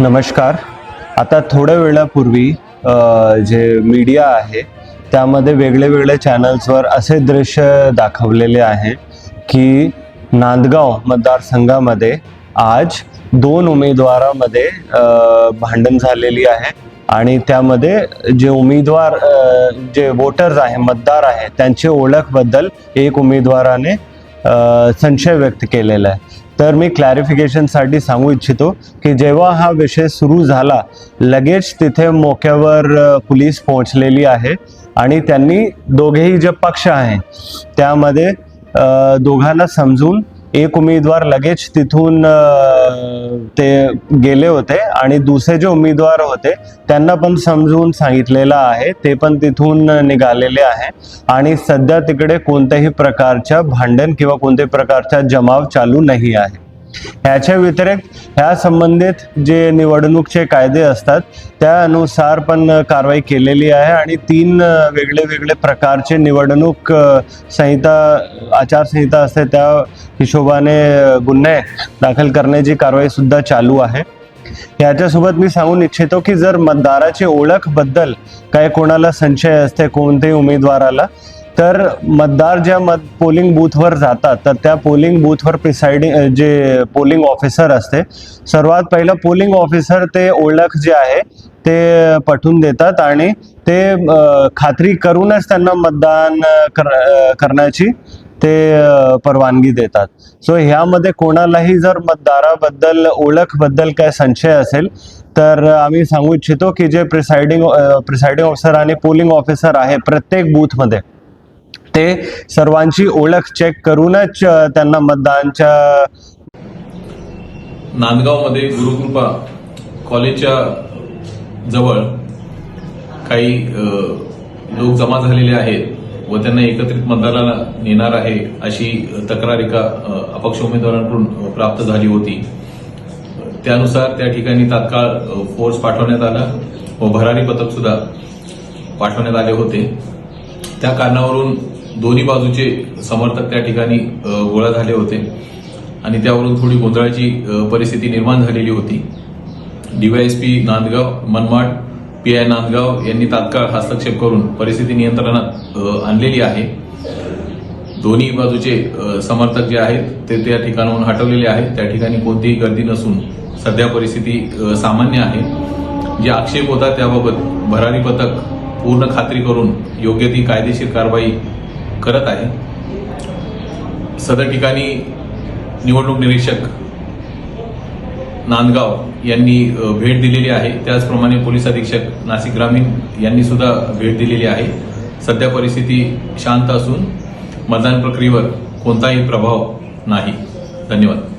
नमस्कार. आता थोड्या वेळापूर्वी जे मीडिया आहे त्यामध्ये वेगळे वेगळे चॅनल्सवर असे दृश्य दाखवलेले आहे की नांदगाव मतदारसंघामध्ये आज दोन उमेदवारामध्ये भांडण झालेली आहे आणि त्यामध्ये जे उमेदवार जे वोटर्स आहे मतदार आहे त्यांची ओळखबद्दल एक उमेदवाराने संशय व्यक्त केलेला आहे. तर मी क्लॅरिफिकेशनसाठी सांगू इच्छितो की जेव्हा हा विषय सुरू झाला लगेच तिथे मोक्यावर पोलीस पोहोचलेली आहे आणि त्यांनी दोघेही जे पक्ष आहे त्यामध्ये दोघांना समजून एक उमेदवार लगेच तिथून ते गेले होते आणि दुसरे जे उमेदवार होते त्यांना पण समजून सांगितलेलं आहे ते पण तिथून निघालेले आहे. आणि सध्या तिकडे कोणत्याही प्रकारच्या भांडण किंवा कोणत्याही प्रकारचा जमाव चालू नाही आहे. ह्याच्या व्यतिरिक्त ह्या संबंधित जे निवडणूकचे कायदे असतात त्यानुसार पण कारवाई केलेली आहे आणि तीन वेगळे वेगळे प्रकारचे निवडणूक संहिता आचारसंहिता असते त्या हिशोबाने गुन्हे दाखल करण्याची कारवाई सुद्धा चालू आहे. याच्यासोबत मी सांगून इच्छितो की जर मतदाराची ओळखबद्दल काय कोणाला संशय असते कोणत्याही उमेदवाराला तर मतदार ज्या मत पोलिंग बूथवर जातात तर त्या पोलिंग बूथवर प्रिसाइडिंग जे पोलिंग ऑफिसर असते सर्वात पहिलं पोलिंग ऑफिसर ते ओळख जे आहे ते पठून देतात आणि ते खात्री करूनच त्यांना मतदान कर करण्याची ते परवानगी देतात. सो ह्यामध्ये कोणालाही जर मतदाराबद्दल ओळखबद्दल काय संशय असेल तर आम्ही सांगू इच्छितो की जे प्रिसाइडिंग प्रिसाइडिंग ऑफिसर आणि पोलिंग ऑफिसर आहे प्रत्येक बूथमध्ये ते सर्वांची ओळख चेक करूनच त्यांना मतदानच्या नांदगावमध्ये गुरुकृपा कॉलेजच्या जवळ काही लोक जमा झालेले आहेत व त्यांना एकत्रित मतदानाला नेणार आहे अशी तक्रार एका अपक्ष उमेदवारांकडून प्राप्त झाली होती. त्यानुसार त्या ठिकाणी तात्काळ फोर्स पाठवण्यात आला व भरारी पथक सुद्धा पाठवण्यात आले होते. त्या कारणावरून दोन्ही बाजूचे समर्थक त्या ठिकाणी गोळा झाले होते. आणि त्यावरून थोडी गोंधळाची परिस्थिती निर्माण झालेली होती. DYSP Nandgaon Manmad P I Nandgaon यांनी तात्काळ हस्तक्षेप करून परिस्थिती नियंत्रणात आणलेली आहे. दोन्ही बाजूचे समर्थक जे आहेत ते त्या ठिकाणाहून हटवलेले आहेत. त्या ठिकाणी कोणतीही गर्दी नसून सध्या परिस्थिती सामान्य आहे. जे आक्षेप होता त्याबाबत भरारी पथक पूर्ण खात्री करून योग्य ती कायदेशीर कारवाई करत आहे. सदर ठिकाणी निवडणूक निरीक्षक नांदगाव यांनी भेट दिलेली आहे. त्याचप्रमाणे पोलीस अधीक्षक नाशिक ग्रामीण यांनी सुद्धा भेट दिलेली आहे. सध्या परिस्थिती शांत असून मतदान प्रक्रियेवर कोणताही प्रभाव नाही. धन्यवाद.